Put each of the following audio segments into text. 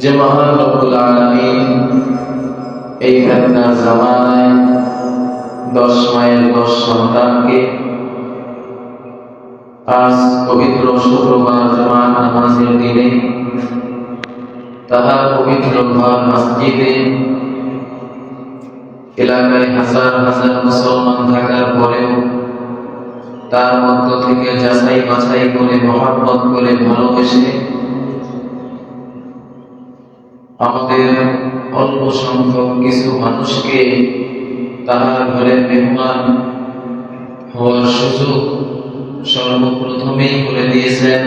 যে মহান রব্বুল আলামিন এই ফেতনার জামানায় দশ মায়ের দশ সন্তানকে আজ পবিত্র শুক্রবার জমান নামাজের দিনে তাহার পবিত্র ঘর মসজিদে এলাকায় হাজার হাজার মুসলমান থাকার পরেও তার মধ্য থেকে যাচাই বাছাই করে, মহাব্বত করে, ভালোবেসে আমাদের অল্প সংখ্যক কিছু মানুষকে তাহার ঘরে মেহমান হওয়ার সুযোগ সর্বপ্রথমেই করে দিয়েছেন।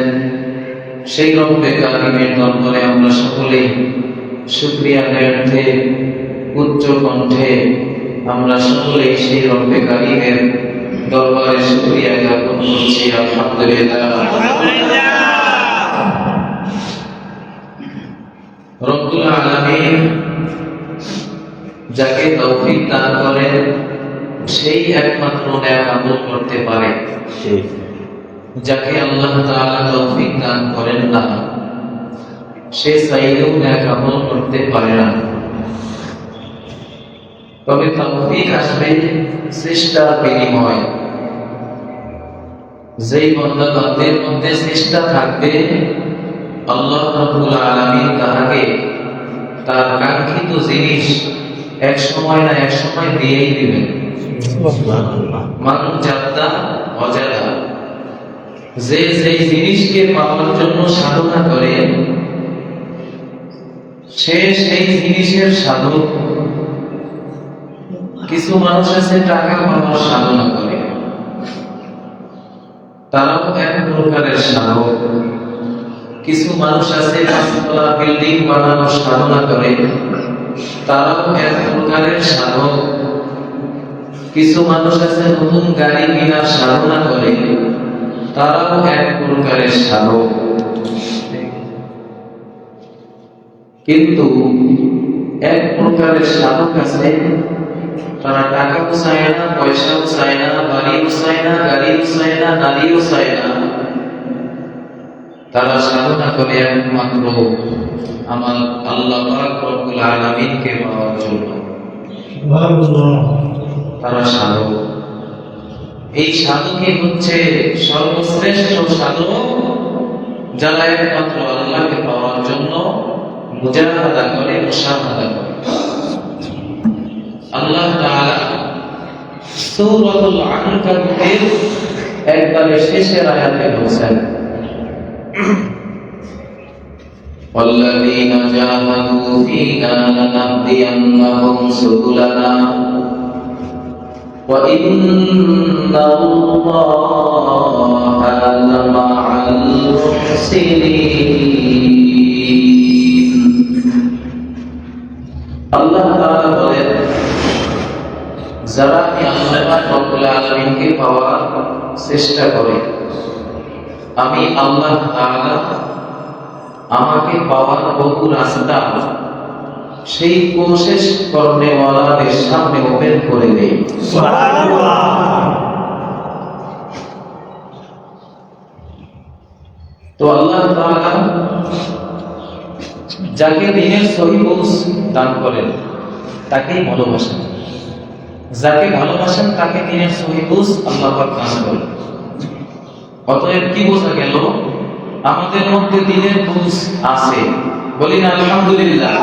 সেই রব্বে কারিমের দরবারে আমরা সকলেই শুক্রিয়া জ্ঞার্থে উচ্চ কণ্ঠে আমরা সকলেই সেই রব্বে কারিমের দরবারে শুক্রিয়া জ্ঞাপন করছি, আলহামদুলিল্লাহ। রব্বুল আলামিন যাকে তৌফিক দান করেন, সেই একমাত্র ন্যাক আমল করতে পারে। যাকে আল্লাহ তাআলা তৌফিক দান করেন না, সে চাইলেও ন্যাক আমল করতে পারে না। তবে তৌফিক আসবে চেষ্টার বিনিময়। যেই বন্দাবান্দের মধ্যে চেষ্টা থাকবে আল্লাহ রাব্বুল আলামিন তাহাকে তার কাঙ্ক্ষিত জিনিস এক সময় না এক সময় দিয়েই দিবেন। মানুষ যাত্রা অজানা। যে যে জিনিসকে পাওয়ার জন্য সাধনা করে সে সেই জিনিসের সাধক। কিছু মানুষ আছে টাকা পাওয়ার সাধনা করে। তারাও এক প্রকারের সাধক। কিছু মানুষ আছে পাঁচতলা বিল্ডিং বানানোর সাধনা করে। তারাও এক প্রকারের সাধক। কিছু মানুষ আছে, নতুন গাড়ি কেনার সাধনা করে। তারাও এক প্রকারের সাধক। কিন্তু এক প্রকারের সাধক আছে তারা টাকাও চায় না পয়সাও চায় না বাড়িও চায় না গাড়িও চায় না নারীও চায় না তারা সাধনা করে একমাত্র আমার আল্লাহ রব্বুল আলামিনকে পাওয়ার জন্য তারা সাধক এই সাধকে হচ্ছে সর্বশ্রেষ্ঠ সাধক যারা একমাত্র আল্লাহকে পাওয়ার জন্য মুজাহাদা করে মুসাহাদা করে আল্লাহ তাআলা সূরাতুল আনকাবুতের একবারে শেষের আয়াতে বলছেন والذين جاهدوا فينا لنهدينهم سبلنا وإن الله لمع المحسنين আল্লাহ তাআলা বলেন যারা আল্লাহ রব্বুল পাওয়ার চেষ্টা করে, আমি আল্লাহ তাআলা আমাকে পাওয়ার বহু রাস্তা সেই সামনে ওপেন করে দেই তো আল্লাহ তাআলা যাকে দিনের সহি দান করেন, তাকেই ভালোবাসেন। যাকে ভালোবাসেন তাকে দিনের সহিবুজ আল্লাহ পাক দান করেন। অতএব কি বোঝা গেল? আমাদের মধ্যে দিনের বুঝ আছে। বলি না আলহামদুলিল্লাহ।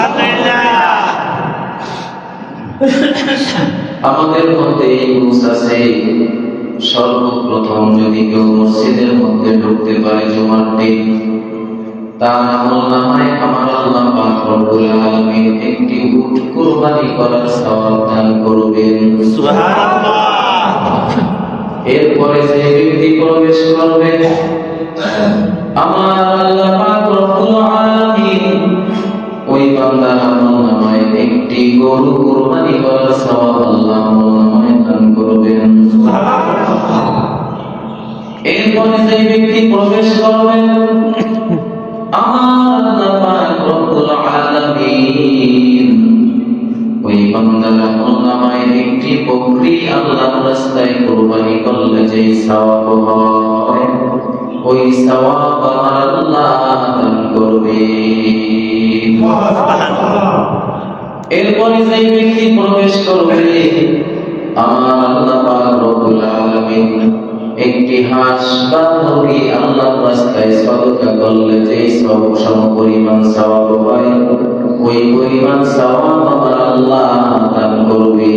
আমাদের মধ্যে এই বুঝ আছে। সর্বপ্রথম যদি কেউ মসজিদের মধ্যে ঢুকতে পারে জুমার দিন তার আমল নামায় আমার আল্লাহ পাক রব্বুল আলামিন একটি উট কুরবানি করার সওয়াব দান করবেন। এরপরে যে ব্যক্তি প্রবেশ করবে আমার আল্লাহ পাক রব্বুল আলামিন ওই বান্দার আমল নামায় একটি গরু কুরবানি করার সওয়াব আল্লাহ নামায় দান করবেন। এরপরে যে ব্যক্তি প্রবেশ করবেন আল্লাহ নামায় বকরি আল্লাহর রাস্তায় কুরবানি করলে যে সওয়াব হয় ওই সওয়াব আল্লাহ দান করবে। এরপরে যে ব্যক্তি প্রবেশ করবে আমার আল্লাহ পাক রব্বুল আলামিন একটি হাঁস বা মুরগি আল্লাহর রাস্তায় সদকা করলে যে সব সম পরিমাণ সওয়াব হয় ওই পরিমাণ সওয়াব আমার আল্লাহ দান করবে।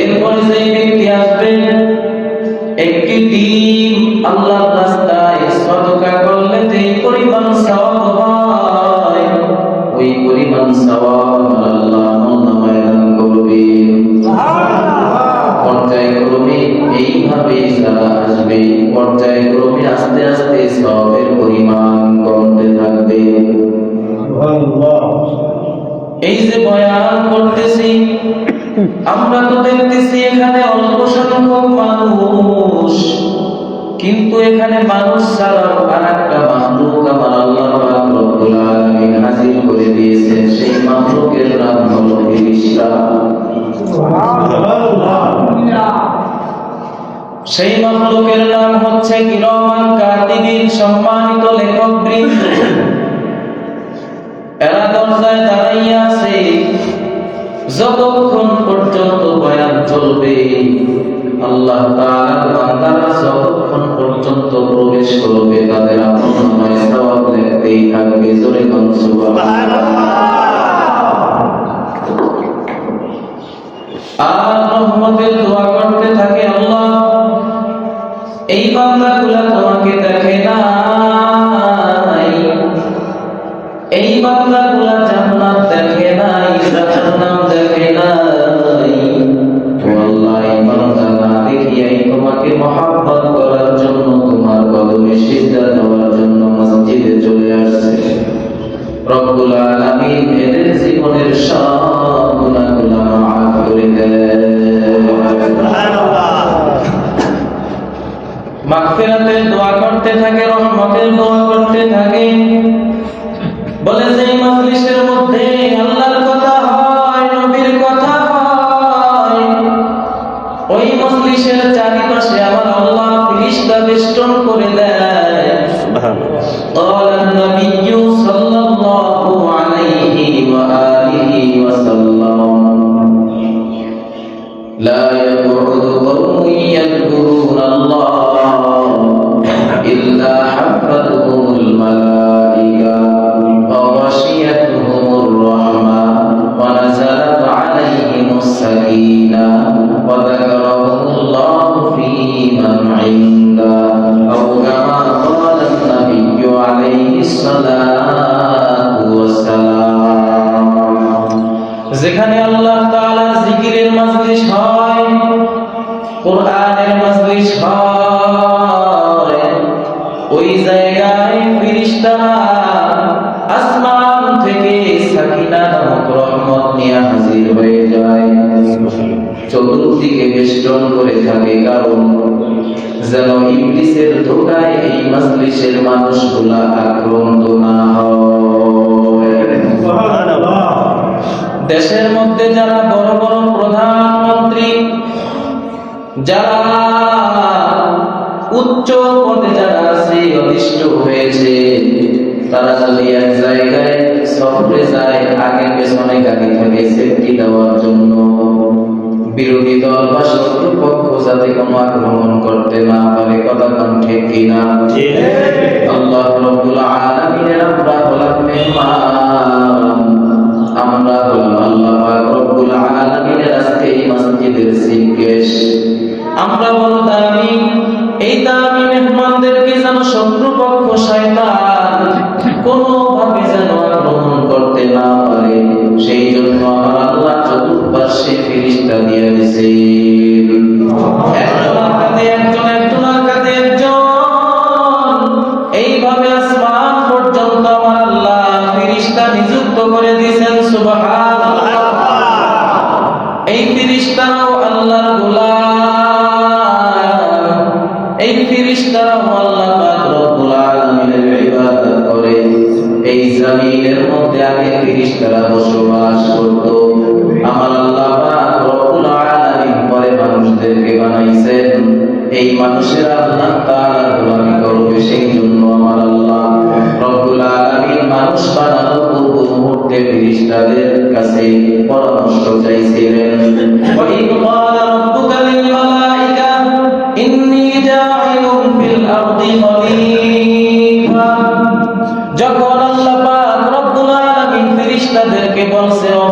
এরপরে যে ব্যক্তি আসবে একটি ডিম আল্লাহর রাস্তায় সদকা করলে যে পরিমাণ সওয়াব আমরা তো দেখতেছি এখানে অল্প সংখ্যক মানুষ। কিন্তু এখানে মানুষ ছাড়াও আর একটা মাহলুক আমার আল্লাহ হাজির করে দিয়েছেন। সেই মাহলুকের নাম হলো সেই নাম হচ্ছে কিরমান কাতিবিন, সম্মানিত লেখক বৃন্দ। এরা দরজায় দাঁড়াইয়া আছে। যতক্ষণ পর্যন্ত বয়ান চলবে, আল্লাহ বান্দারা যতক্ষণ পর্যন্ত প্রবেশ করবে, তাদের আপনার সবাব লিখতেই থাকবে। জোরে সুবহানাল্লাহ চতুর্দিকে করে থাকে কারণ যেন ইবলিসের ধোকায় এই মাজলিসের মানুষগুলা আক্রান্ত না হয়। দেশের মধ্যে যারা বড় বড় প্রধানমন্ত্রী, যারা উচ্চ পদে যারা আছে অধিষ্ঠ হয়েছে, তারা যদি এক জায়গায়, সফরে যায়, আগে পেছনে গাড়ি থাকে সেফটি দেওয়ার জন্য। বিরোধী দল বা শত্রুপক্ষ যাতে কোনো আক্রমণ করতে না পারে কথা ঠিক কিনা? আল্লাহ রব্বুল আলামিনের আমরা হলাম মেহমান। আমরা আল্লাহ পাক রব্বুল আলামিনের আজকে এই মসজিদের আমরা দামি, এই দামি মেহমানদেরকে যেন শত্রুপক্ষ শয়তান কোনোভাবে যেন আক্রমণ করতে না পারে, সেই জন্য দিয়ে দিছে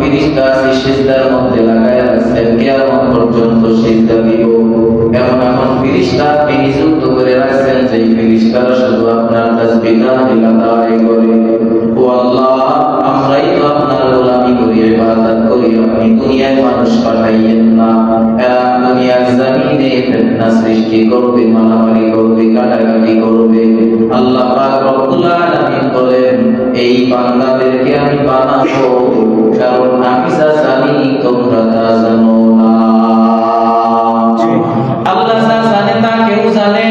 ফেরেশতা আছি, সিজদার মধ্যে লাগায় রাখছেন, কিয়ামত পর্যন্ত সিজদা দিব। এমন এমন ফেরেশতা আপনি নিযুক্ত করে রাখছেন, যেই ফেরেশতারা শুধু সৃষ্টি করবে, মারামারি করবে, কাটাকাটি করবে। এই বান্দাদেরকে আমি বানাবো, কারণ আমি যা জানি তোমরা তা জানো না। আল্লাহ যা জানে তা কেউ জানে।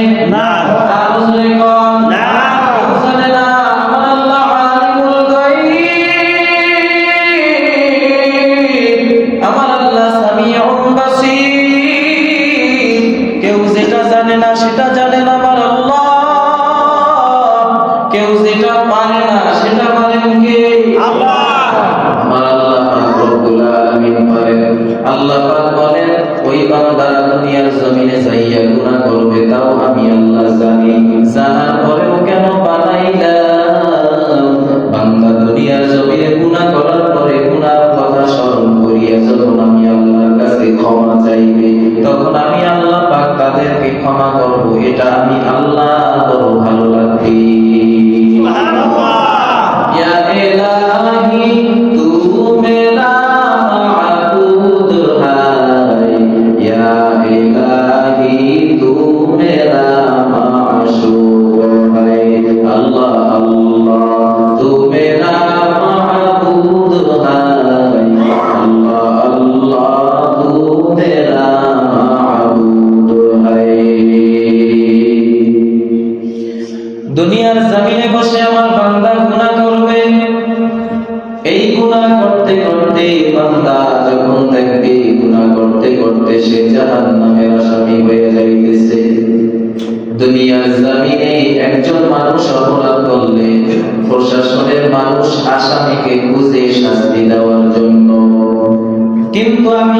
দুনিয়ার জমিনে বসে আমার বান্দা গুনাহ করবে। এই গুনাহ করতে করতে বান্দা যখন দেখবে, গুনাহ করতে করতে সে জাহান্নামের আসামি হয়ে যাইতেছে। দুনিয়ার জমিনে একজন মানুষ অপরাধ করলে প্রশাসনের মানুষ আসামিকে খুঁজে শাস্তি দেওয়ার জন্য। কিন্তু আমি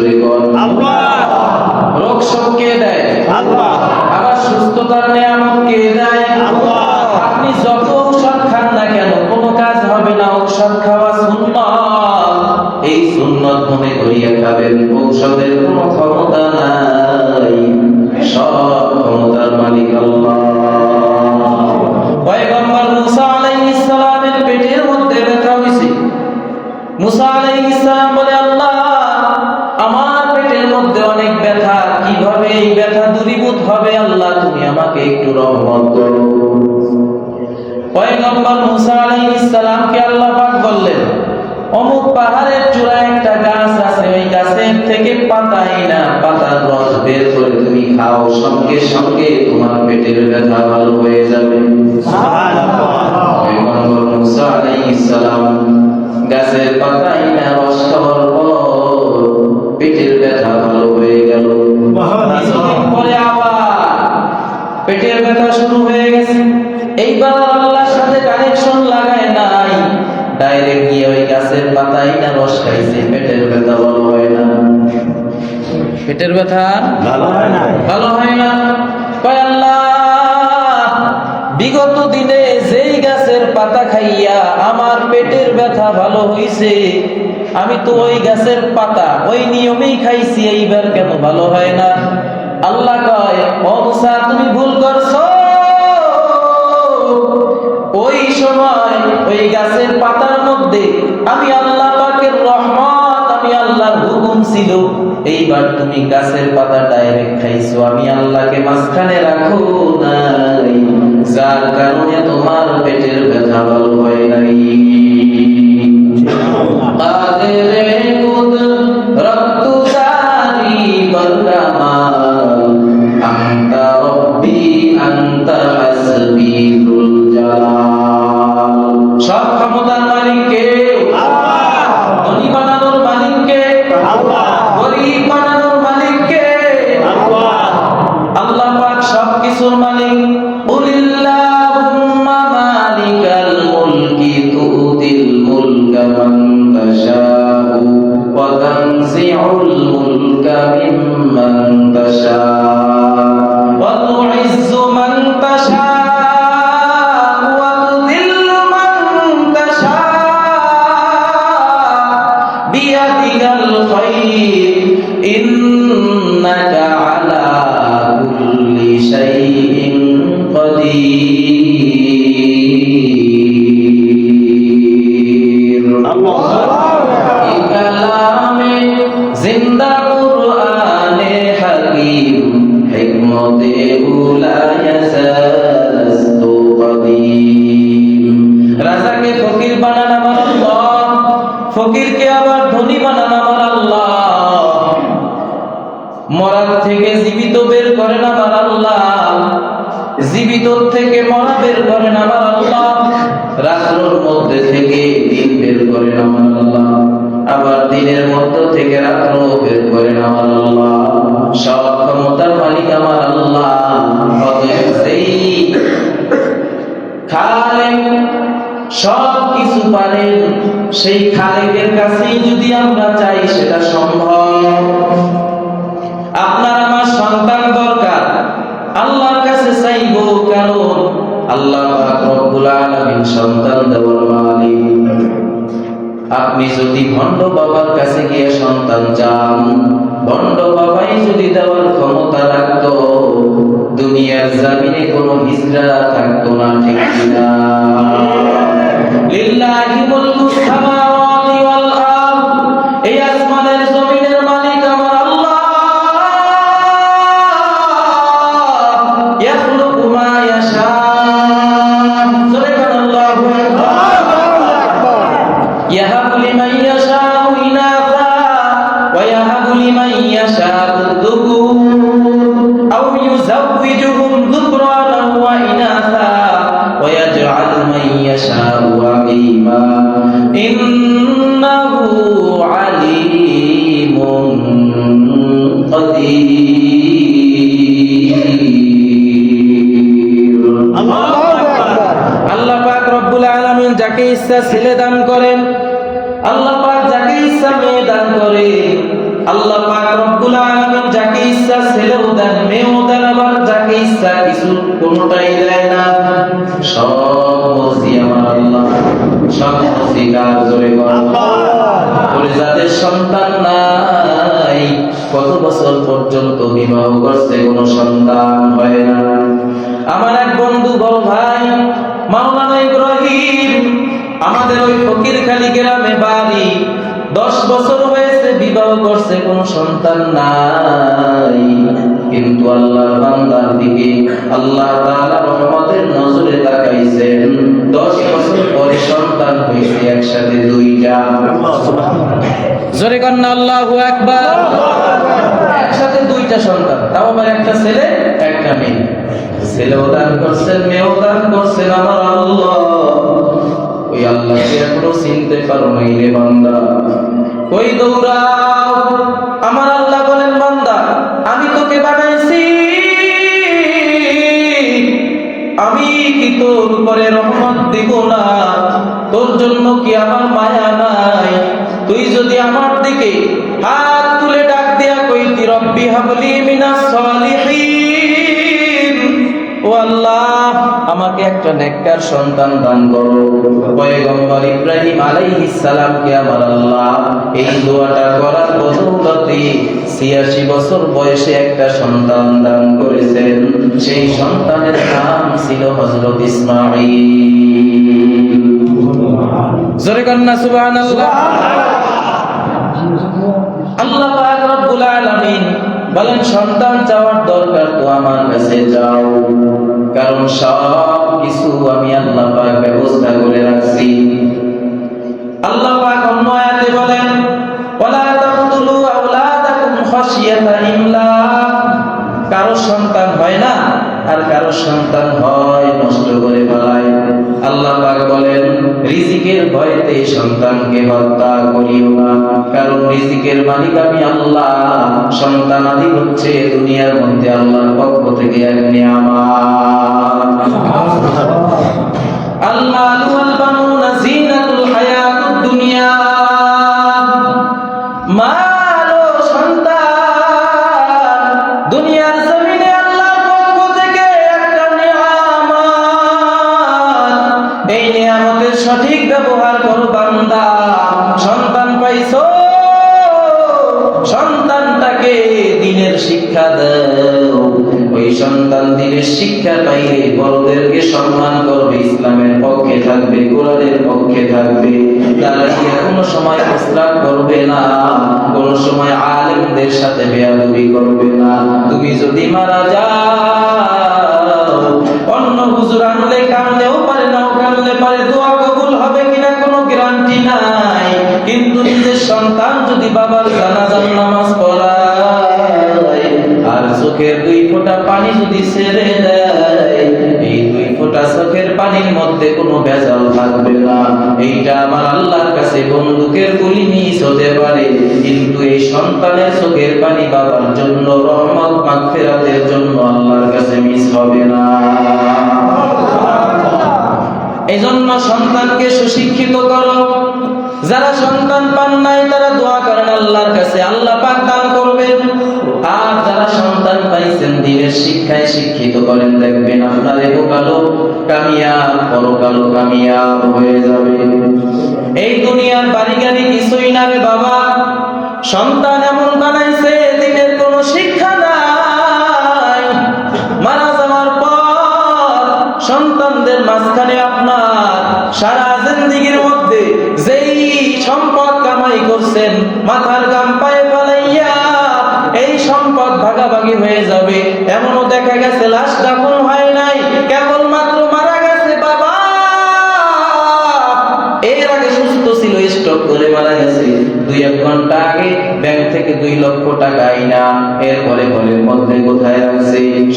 করিয়া ঔষধের কোনো ক্ষমতা নাই সব ক্ষমতার মালিক আল্লাহ, আমার পেটের মধ্যে অনেক ব্যথা, কীভাবে এই ব্যথা দূরীভূত হবে? আল্লাহ, তুমি আমাকে একটু রহমত করো। পয়গম্বর মুসা আলাইহিস সালামকে আল্লাহ পাক বললেন অমুক পাহাড়ের চূড়ায় একটা গাছ আছে ওই গাছের থেকে পাতাই না পাতার রস বের করে তুমি খাও। সঙ্গে সঙ্গে তোমার পেটের ব্যথা ভালো হয়ে যাবে। গাছের পাতাই না রস খাওয়ার পর পেটের ব্যথা ভালো পেটের ব্যথা? ভালো হয় না। ভালো হয় না। কয় আল্লাহ বিগত দিনে যেই গাছের পাতা খাইয়া আমার পেটের ব্যথা ভালো হইছে আমি তো ওই গাছের পাতা ওই নিয়মেই খাইছি এইবার কেন ভালো হয় না? আল্লাহ কয় মুসা তুমি ভুল করছ। ওই সময় ওই গাছের পাতার মধ্যে আমি আল্লাহ পাকের রহমত আমি আল্লাহর হুকুম ছিল। এইবার তুমি গাছের পাতা ডাইরেক্ট খাইছো, আমি আল্লাহকে মাঝখানে রাখো নাই। যার কারণে তোমার পেটের ব্যথা ভালো হয় নাই। সবকিছুর মরার থেকে জীবিত বের করেন আমার আল্লাহ। জীবিত থেকে মরা বের করেন আমার আল্লাহ। রাত্রর মধ্যে থেকে দিন বের করেন আমার আল্লাহ। আবার দিনের মধ্য থেকে রাত্র বের করেন আমার আল্লাহ। সব ক্ষমতার মালিক আমার আল্লাহ। সেই খালেক সব কিছু পারেন। সেই খালেকের কাছেই যদি আমরা চাই সেটা সম্ভব। আপনার আমার সন্তান দরকার। আল্লাহর কাছে চাইব কারণ আল্লাহ রব্বুল আলামিন সন্তান দেওয়ার মালিক। আপনি যদি ভণ্ড বাবার কাছে গিয়ে সন্তান চান, ভণ্ড বাবাই যদি দেওয়ার ক্ষমতা রাখতো, দুনিয়ার জামিনে কোনো হিজরা থাকতো না, ঠিক কিনা? লিল্লাহি মুলকুস সামাওয়াতি সব জোরে যাদের সন্তান নাই কত বছর পর্যন্ত বিবাহ করছে কোনো সন্তান হয় না। আমার এক বন্ধু বড় ভাই মাওলানা ইব্রাহিম আমাদের ওই ফকিরখালী গ্রামে বাড়ি দশ বছর হয়েছে বিবাহ করছে কোনো সন্তান নাই। কিন্তু আল্লাহর বান্দার দিকে আল্লাহ তাআলা রহমতের নজরে তাকাইছেন। দশ বছর পরে সন্তান হয়েছে একসাথে দুইটা। জোরে কন্যা আল্লাহু আকবার। একসাথে দুইটা সন্তান, তাও আবার একটা ছেলে, একটা মেয়ে। ছেলেও দান করছেন, মেয়েও দান করছেন, আমার আল্লাহ। ওই আল্লাহকে এখনও চিনতে পারো নাই রে বান্দা। ওই দৌড়াও? আমার আল্লাহ বলেন, বান্দা, আমি তোকে বানাইছি। আমি কি তোর উপরে রহমত দিব না? তোর জন্য কি আমার মায়া নাই? তুই যদি আমার দিকে হাত তুলে ডাক দিয়া কইতি, রব্বি হাবলি মিনাস সলিহিন। আল্লাহ, আমাকে একটা সন্তান দান আল্লাহ, এই 86 বছর বয়সে একটা সন্তান দান করেছেন। সেই সন্তানের নাম ছিল আল্লাহ বলেন, সন্তান চাওয়ার দরকার তো আমার কাছে যাও। কারণ সব কিছু আমি আল্লাহ পাক ব্যবস্থা করে রাখছি। আল্লাহ পাক অন্য আয়াতে বলেন ওয়ালা তাকতুলু আওলাদাকুম খাশিয়াতা ইমলাক কারও সন্তান হয় না, আর কারও সন্তান হয় নষ্ট করে ফেলায়। আল্লাহ পাক বলেন রিজিকের ভয়তে সন্তানকে হত্যা করিও না। কারণ রিজিকের মালিক আমি আল্লাহ। সন্তান আদি হচ্ছে দুনিয়ার মধ্যে আল্লাহর পক্ষ থেকে এক নিয়ামা আল্লাহ আল্লাহ শিক্ষা পাইলে বড়দেরকে সম্মান করবে, ইসলামের পক্ষে থাকবে, কোরআনের পক্ষে থাকবে। তারা কোনো সময় প্রস্তাব করবে না? কোন সময় আলেমদের সাথে বেয়াদবি করবে না? তুমি যদি মারা যাও, অন্য হুজুর আনলে কানলেও পারে নাও কানলে পারে, দোয়া কবুল হবে কিনা কোনো গ্যারান্টি নাই। কিন্তু নিজের সন্তান যদি বাবার জানাজার নামাজ আর চোখের দুই ফোঁটা পানি যদি ছেড়ে দেয় এই দুই ফোঁটা চোখের পানির মধ্যে কোনো ভেজাল থাকবে না। এইটা আমার আল্লাহর কাছে বন্দুকের গুলি মিস হতে পারে কিন্তু এই সন্তানের চোখের পানি বাবার জন্য রহমত মাগফিরাতের জন্য আল্লাহর কাছে মিস হবে না। এজন্য সন্তানকে সুশিক্ষিত করো। যারা সন্তান পান নাই, তারা দোয়া করেন আল্লাহর কাছে, আল্লাহ পাক দান করবেন। আর যারা সন্তান পাইছেন, দিনের শিক্ষায় শিক্ষিত করেন, দেখবেন আপনার এহকালও কামিয়াব, পরকাল কামিয়াব হয়ে যাবে। এই দুনিয়ার বাড়ি গাড়ি কিছুই না রে বাবা। সন্তান কামাই করছেন, মাথার গাম পায়ে ফেলাইয়া এই সম্পদ ভাগাভাগি হয়ে যাবে। এমনও দেখা গেছে, লাশ দাফন হয় নাই, কেবলমাত্র স্টক করে মারা গেছে। দুই এক ঘণ্টা আগে ব্যাংক থেকে দুই লক্ষ টাকা আইনা। এরপরে ঘরের মধ্যে কোথায়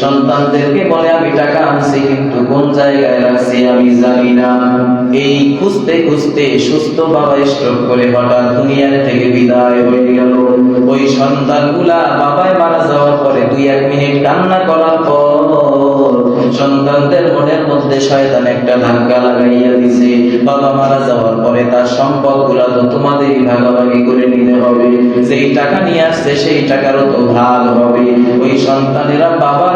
সন্তানদেরকে বলে, আমি টাকা আনছি, কিন্তু কোন জায়গায় রাখছি আমি জানি না। এই খুঁজতে খুঁজতে সুস্থ বাবা স্ট্রোক করে হঠাৎ দুনিয়া থেকে বিদায় হয়ে গেল। ওই সন্তানগুলা বাবায় মারা যাওয়ার পরে দুই এক মিনিট কান্না করার পর সন্তানদের মনের মধ্যে শয়তান একটা ধাক্কা লাগাইয়া দিছে। বাবা মারা যাওয়ার পরে তার সম্পদগুলা তো তোমাদেরই ভাগাভাগি করে নিতে হবে। যেই টাকা নিয়ে আসছে, সেই টাকারও তো ভাগ হবে। ওই সন্তানেরা বাবার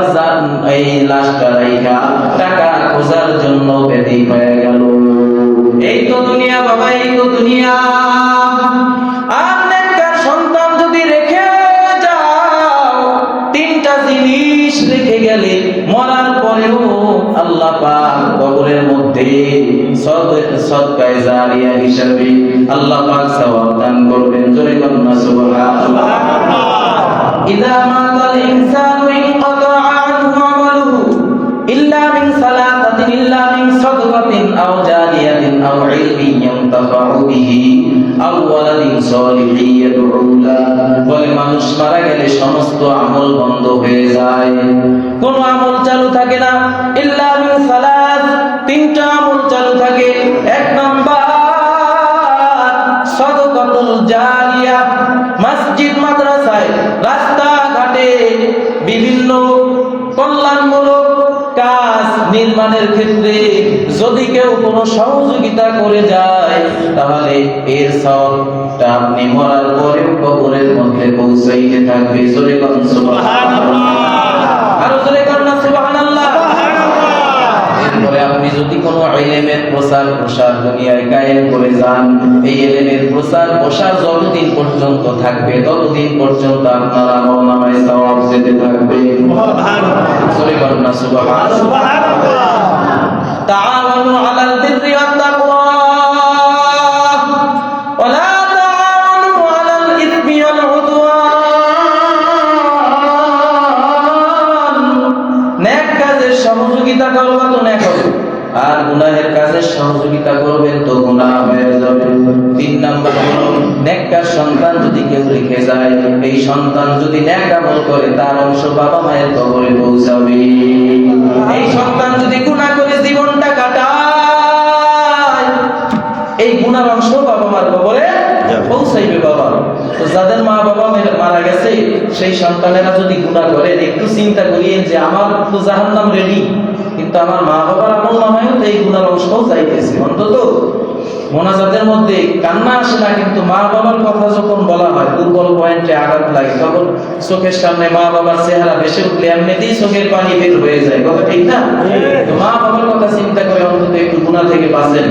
এই লাশটা রাইখা টাকা খোঁজার জন্য বেদি হয়ে গেল। এই তো দুনিয়া, বাবা, এই তো দুনিয়া। সদকায় জারিয়া হিসাবে আল্লাহ পাক সওয়াব দান করবেন। জোরে বলুন সুবহানাল্লাহ। ইদা মাতাল ইনসানু ইনকাতা আনহু আমালুহু ইল্লা মিন সালাতাতিন ইল্লা মিন সাদকাতিন আও জারিয়াতিন আও ইলমিন ইয়ানতাফাউ বিহি আও ওয়ালাদিন সালিহিন বলে মানুষ মারা গেলে সমস্ত আমল বন্ধ হয়ে যায়। কোন আমল চালু থাকে না। ইল্লা জারিয়া মসজিদ মাদ্রাসায় রাস্তাঘাটে বিভিন্ন কল্যাণমূলক কাজ নির্মাণের ক্ষেত্রে যদি কেউ কোনো সহযোগিতা করে যায়, তাহলে এর সবটা আপনি মরার পরেও কবরের মধ্যে পৌঁছাইতে থাকবে। জোরে সুবহানাল্লাহ। আরও জোরে কোন সুবহানাল্লাহ এরপরে আপনি আপনি যদি কোনো এলেমের প্রসার প্রসার দুনিয়ায় কায়েম করে যান এই এলেমের প্রসার প্রসার যতদিন পর্যন্ত থাকবে ততদিন পর্যন্ত আপনার আমল নামায় সওয়াব যেতে থাকবে। সুবহানাল্লাহ। সুবহানাল্লাহ। তাআলামু আলাল বিররি ওয়াত কাজের সহযোগিতা করবেন তো গুনাহ হয়ে যাবে। তিন নাম্বার হলো নেককার সন্তান যদি কেউ রেখে যায় এই সন্তান যদি নেক আমল করে তার অংশ বাবা মায়ের কবরে পৌঁছাবে। এই সন্তান যদি গুনাহ করে জীবনটা কাটায় এই গুনার অংশ বাবা মার কবরে পৌঁছাইবে বাবা। তো যাদের মা বাবা মেরে- মারা গেছে সেই সন্তানেরা যদি গুনাহ করে একটু চিন্তা করিয়েন যে আমার তো জাহান্নাম রেডি কিন্তু আমার মা বাবার আমল নামায়ও তো এই গুণার অংশও যাইতেছে অন্তত মোনাজাতের মধ্যে কান্না আসে না কিন্তু মা বাবার কথা যখন বলা হয় দুর্বল পয়েন্টে আঘাত লাগে তখন চোখের সামনে মা বাবার চেহারা ভেসে উঠলে এমনিতেই চোখের পানি বের হয়ে যায়। কথা ঠিক না? মা বাবার কথা চিন্তা করে অন্তত একটু গুণা থেকে বাঁচেন।